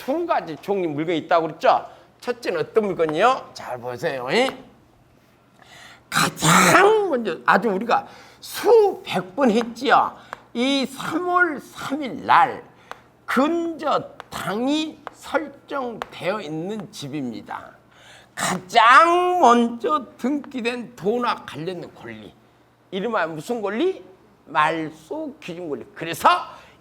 두 가지 종류 물건이 있다고 그랬죠? 첫째는 어떤 물건이요? 잘 보세요. 이. 가장 먼저 아주 우리가 수백 번 했지요. 이 3월 3일 날 근저 당이 설정되어 있는 집입니다. 가장 먼저 등기된 돈과 관련된 권리. 이름하여 무슨 권리? 말소 기준 권리. 그래서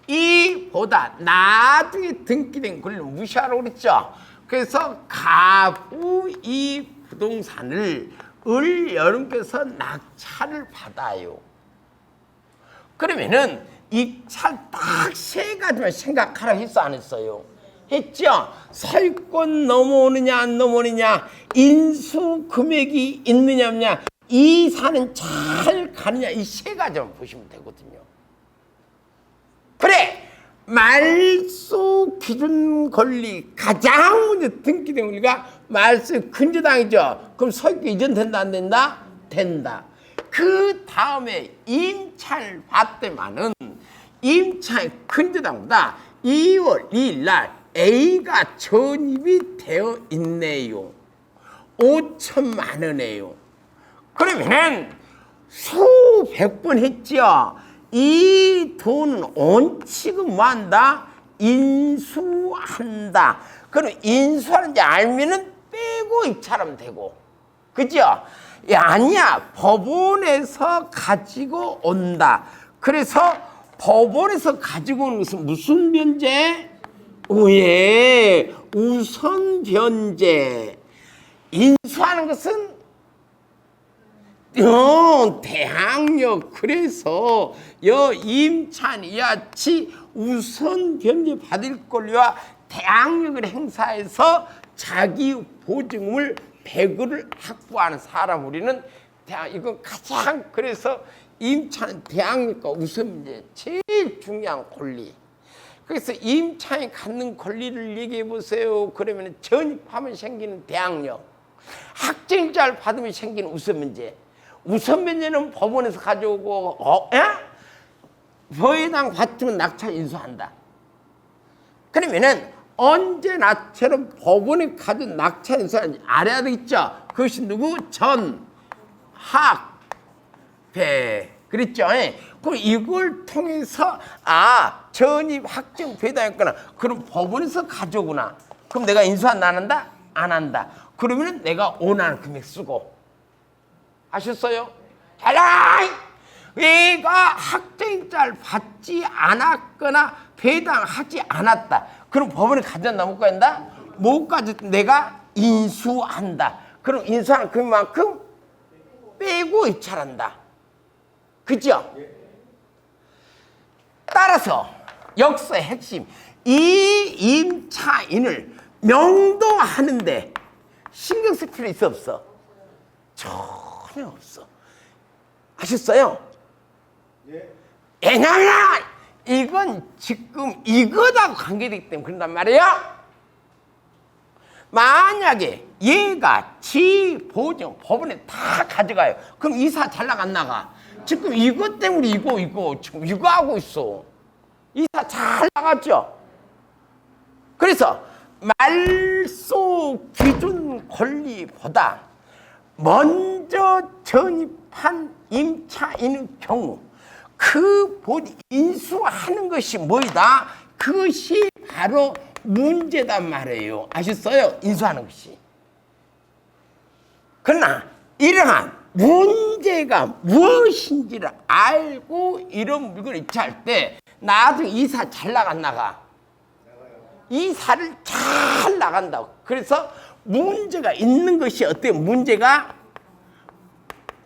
이보다 나중에 등기된 권리를 무시하라고 그랬죠. 그래서 가구 이 부동산을 을 여러분께서 낙찰을 받아요. 그러면은 입찰 딱 세 가지만 생각하라 했어 안 했어요? 했죠? 설권 넘어오느냐 안 넘어오느냐 인수 금액이 있느냐 없느냐 이 사는 잘 가느냐 이 세 가지만 보시면 되거든요. 그래 말소 기준 권리 가장 먼저 등기된 권리가 말소 근저당이죠. 그럼 설계 이전 된다 안 된다? 된다. 그 다음에 임차를 받대만은 임차의 근저당보다 2월 2일 날 A가 전입이 되어 있네요. 5천만 원이에요. 그러면은 수백 번 했죠. 이 돈은 원칙은 뭐 한다? 인수한다. 그럼 인수하는지 알면은 빼고 입찰하면 되고. 그죠? 야, 아니야. 법원에서 가지고 온다. 그래서 법원에서 가지고 오는 것은 무슨 변제? 오예. 우선 변제. 인수하는 것은 어, 대항력 그래서 여 임찬 야치 우선 변제 받을 권리와 대항력을 행사해서 자기 보증금을 100억을 확보하는 사람 우리는 대항 이건 가장 그래서 임차는 대항력과 우선 변제 제일 중요한 권리. 그래서 임차에 갖는 권리를 얘기해 보세요. 그러면 전입하면 생기는 대항력, 학생자를 받으면 생기는 우선 문제. 우선 문제는 법원에서 가져오고 어? 야? 법에당 받으면 낙찰 인수한다. 그러면은 언제 나처럼 법원에 가진 낙찰 인수하는지 알아야 되겠죠. 그것이 누구? 전, 학, 배. 그랬죠. 예. 그럼 이걸 통해서 아 전입 확정 배당했거나 그럼 법원에서 가져오구나. 그럼 내가 인수한 안 한다? 안 한다. 그러면 내가 원하는 금액 쓰고 아셨어요? 잘라! 얘가 학생자를 받지 않았거나 배당하지 않았다. 그럼 법원에 가져다 못 가진다? 못 가졌다. 내가 인수한다. 그럼 인수한 금액만큼 빼고 입찰한다. 그죠? 따라서 역사의 핵심 이 임차인을 명동하는데 신경 쓸 필요 있어 없어? 전혀 없어. 아셨어요? 왜냐면 이건 지금 이거하고 관계되기 때문에 그런단 말이에요. 만약에 얘가 지 보증 법원에 다 가져가요. 그럼 이사 잘 나간 나가. 지금 이것 때문에 이거 이거 지금 이거 하고 있어. 이사 잘 나갔죠. 그래서 말소 기준 권리보다 먼저 전입한 임차인의 경우 그 본 인수하는 것이 뭐이다? 그것이 바로 문제단 말이에요. 아셨어요? 인수하는 것이. 그러나 이러한 문제가 무엇인지를 알고 이런 물건을 입찰할 때 나도 이사 잘 나간 나가. 이사를 잘 나간다고. 그래서 문제가 있는 것이 어때? 문제가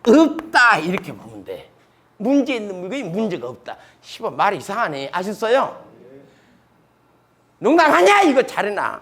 없다 이렇게 보면 돼. 문제 있는 물건이 문제가 없다. 시발 말이 이상하네. 아셨어요? 농담하냐 이거 잘해놔.